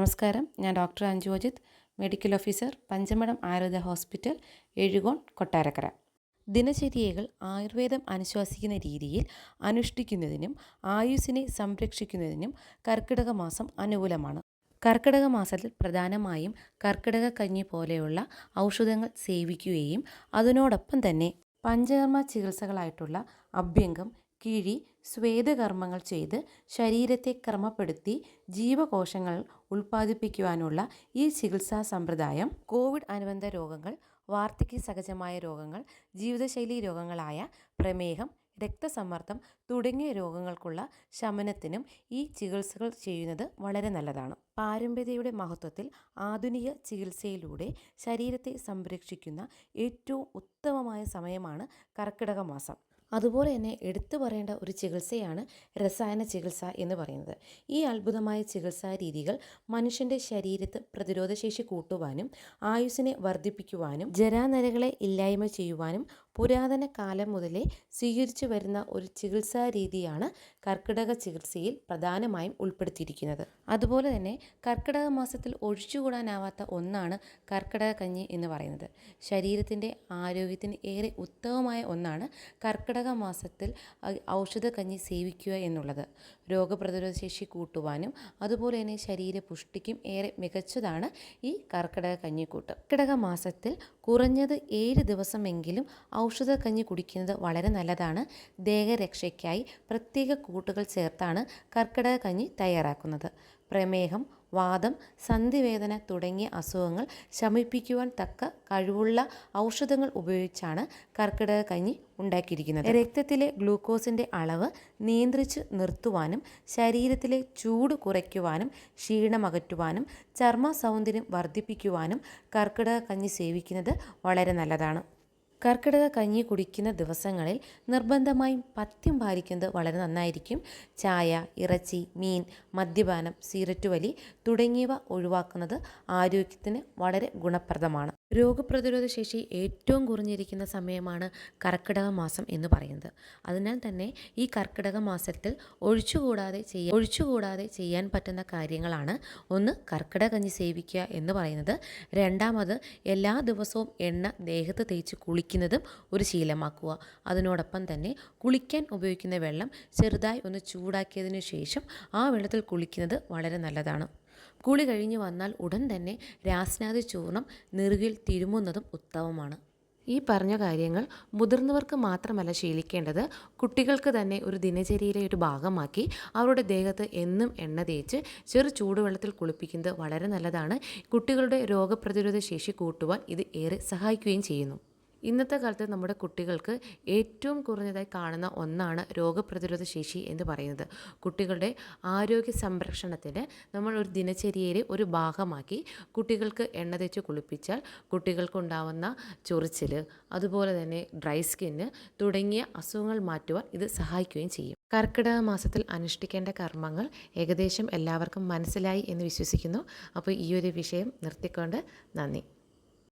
നമസ്കാരം. ഞാൻ doctor Anju Ajith medical officer Panchamadam Ayurveda hospital Ezhukone Kottarakkara. ദിനചര്യകൾ ആയുർവേദം അനുശ്വാസിക്കുന്ന രീതിയിൽ അനുഷ്ഠിക്കുന്നതിനും ആയുസ്സിനെ സംരക്ഷിക്കുന്നതിനും കർക്കിടക മാസം അനുകൂലമാണ്. കർക്കിടക മാസത്തിൽ പ്രധാനമായും കർക്കിടക കഞ്ഞി പോലെയുള്ള ഔഷധങ്ങൾ സേവിക്കുകയും അതിനോടൊപ്പം തന്നെ പഞ്ചകർമ്മ ചികിത്സകളായിട്ടുള്ള അഭ്യംഗം കിഴി സ്വേദകർമ്മങ്ങൾ ചെയ്ത് ശരീരത്തെ ക്രമപ്പെടുത്തി ജീവകോശങ്ങൾ ഉൽപ്പാദിപ്പിക്കുവാനുള്ള ഈ ചികിത്സാ സമ്പ്രദായം കോവിഡ് അനുബന്ധ രോഗങ്ങൾ വാർദ്ധക്യ സഹജമായ രോഗങ്ങൾ ജീവിതശൈലി രോഗങ്ങളായ പ്രമേഹം രക്തസമ്മർദ്ദം തുടങ്ങിയ രോഗങ്ങൾക്കുള്ള ശമനത്തിനും ഈ ചികിത്സകൾ ചെയ്യുന്നത് വളരെ നല്ലതാണ്. പാരമ്പര്യയുടെ മഹത്വത്തിൽ ആധുനിക ചികിത്സയിലൂടെ ശരീരത്തെ സംരക്ഷിക്കുന്ന ഏറ്റവും ഉത്തമമായ സമയമാണ് കർക്കിടക മാസം. അതുപോലെ തന്നെ എടുത്തു പറയേണ്ട ഒരു ചികിത്സയാണ് രസായന ചികിത്സ എന്ന് പറയുന്നത്. ഈ അത്ഭുതമായ ചികിത്സാ രീതികൾ മനുഷ്യന്റെ ശരീരത്ത് പ്രതിരോധശേഷി കൂട്ടുവാനും ആയുസ്സിനെ വർദ്ധിപ്പിക്കുവാനും ജരാനരകളെ ഇല്ലായ്മ ചെയ്യുവാനും പുരാതന കാലം മുതലേ സ്വീകരിച്ചു വരുന്ന ഒരു ചികിത്സാ രീതിയാണ് കർക്കിടക ചികിത്സയിൽ പ്രധാനമായും ഉൾപ്പെടുത്തിയിരിക്കുന്നത്. അതുപോലെ തന്നെ കർക്കിടക മാസത്തിൽ ഒഴിച്ചുകൂടാനാവാത്ത ഒന്നാണ് കർക്കിടക കഞ്ഞി എന്ന് പറയുന്നത്. ശരീരത്തിന്റെ ആരോഗ്യത്തിന് ഏറെ ഉത്തമമായ ഒന്നാണ് കർക്കിടക മാസത്തിൽ ഔഷധ കഞ്ഞി സേവിക്കുക എന്നുള്ളത്. രോഗപ്രതിരോധ ശേഷി കൂട്ടുവാനും അതുപോലെ തന്നെ ശരീര പുഷ്ടിക്കും ഏറെ മികച്ചതാണ് ഈ കർക്കിടക കഞ്ഞിക്കൂട്ട്. കർക്കിടക മാസത്തിൽ കുറഞ്ഞത് ഏഴ് ദിവസമെങ്കിലും ഔഷധ കഞ്ഞി കുടിക്കുന്നത് വളരെ നല്ലതാണ്. ദേഹരക്ഷയ്ക്കായി പ്രത്യേക കൂട്ടുകൾ ചേർത്താണ് കർക്കിടക കഞ്ഞി തയ്യാറാക്കുന്നത്. പ്രമേഹം വാദം സന്ധിവേദന തുടങ്ങിയ അസുഖങ്ങൾ ശമിപ്പിക്കുവാൻ തക്ക കഴിവുള്ള ഔഷധങ്ങൾ ഉപയോഗിച്ചാണ് കർക്കിടക കഞ്ഞി ഉണ്ടാക്കിയിരിക്കുന്നത്. രക്തത്തിലെ ഗ്ലൂക്കോസിന്റെ അളവ് നിയന്ത്രിച്ച് നിർത്തുവാനും ശരീരത്തിലെ ചൂട് കുറയ്ക്കുവാനും ക്ഷീണമകറ്റുവാനും ചർമ്മ സൗന്ദര്യം വർദ്ധിപ്പിക്കുവാനും കർക്കിടക കഞ്ഞി സേവിക്കുന്നത് വളരെ നല്ലതാണ്. കർക്കിടക കഞ്ഞി കുടിക്കുന്ന ദിവസങ്ങളിൽ നിർബന്ധമായും പഥ്യം പാലിക്കുന്നത് വളരെ നന്നായിരിക്കും. ചായ ഇറച്ചി മീൻ മദ്യപാനം സിഗരറ്റ് വലി തുടങ്ങിയവ ഒഴിവാക്കുന്നത് ആരോഗ്യത്തിന് വളരെ ഗുണപ്രദമാണ്. രോഗപ്രതിരോധ ശേഷി ഏറ്റവും കുറഞ്ഞിരിക്കുന്ന സമയമാണ് കർക്കിടക മാസം എന്ന് പറയുന്നത്. അതിനാൽ തന്നെ ഈ കർക്കിടക മാസത്തിൽ ഒഴിച്ചുകൂടാതെ ചെയ്യാൻ ഒഴിച്ചുകൂടാതെ ചെയ്യാൻ പറ്റുന്ന കാര്യങ്ങളാണ് ഒന്ന് കർക്കിടക കഞ്ഞി സേവിക്കുക എന്ന് പറയുന്നത്. രണ്ടാമത് എല്ലാ ദിവസവും എണ്ണ ദേഹത്ത് തേച്ച് കുളിക്കുന്നതും ഒരു ശീലമാക്കുക. അതിനോടൊപ്പം തന്നെ കുളിക്കാൻ ഉപയോഗിക്കുന്ന വെള്ളം ചെറുതായി ഒന്ന് ചൂടാക്കിയതിനു ശേഷം ആ വെള്ളത്തിൽ കുളിക്കുന്നത് വളരെ നല്ലതാണ്. കുളി കഴിഞ്ഞ് വന്നാൽ ഉടൻ തന്നെ രാസ്നാദി ചൂർണം നെറുകിൽ തിരുമുന്നതും ഉത്തമമാണ്. ഈ പറഞ്ഞ കാര്യങ്ങൾ മുതിർന്നവർക്ക് മാത്രമല്ല ശീലിക്കേണ്ടത് കുട്ടികൾക്ക് തന്നെ ഒരു ദിനചര്യയിലെ ഒരു ഭാഗമാക്കി അവരുടെ ദേഹത്ത് എന്നും എണ്ണ തേച്ച് ചെറു ചൂടുവെള്ളത്തിൽ കുളിപ്പിക്കുന്നത് വളരെ നല്ലതാണ്. കുട്ടികളുടെ രോഗപ്രതിരോധ ശേഷി കൂട്ടുവാൻ ഇത് ഏറെ സഹായിക്കുകയും ചെയ്യുന്നു. ഇന്നത്തെ കാലത്ത് നമ്മുടെ കുട്ടികൾക്ക് ഏറ്റവും കുറഞ്ഞതായി കാണുന്ന ഒന്നാണ് രോഗപ്രതിരോധ ശേഷി എന്ന് പറയുന്നത്. കുട്ടികളുടെ ആരോഗ്യ സംരക്ഷണത്തിന് നമ്മൾ ഒരു ദിനചര്യയിലെ ഒരു ഭാഗമാക്കി കുട്ടികൾക്ക് എണ്ണ തേച്ച് കുളിപ്പിച്ചാൽ കുട്ടികൾക്കുണ്ടാവുന്ന ചൊറിച്ചിൽ അതുപോലെ തന്നെ ഡ്രൈ സ്കിന്ന് തുടങ്ങിയ അസുഖങ്ങൾ മാറ്റുവാൻ ഇത് സഹായിക്കുകയും ചെയ്യും. കർക്കിടക മാസത്തിൽ അനുഷ്ഠിക്കേണ്ട കർമ്മങ്ങൾ ഏകദേശം എല്ലാവർക്കും മനസ്സിലായി എന്ന് വിശ്വസിക്കുന്നു. അപ്പോൾ ഈ ഒരു വിഷയം നിർത്തിക്കൊണ്ട് നന്ദി.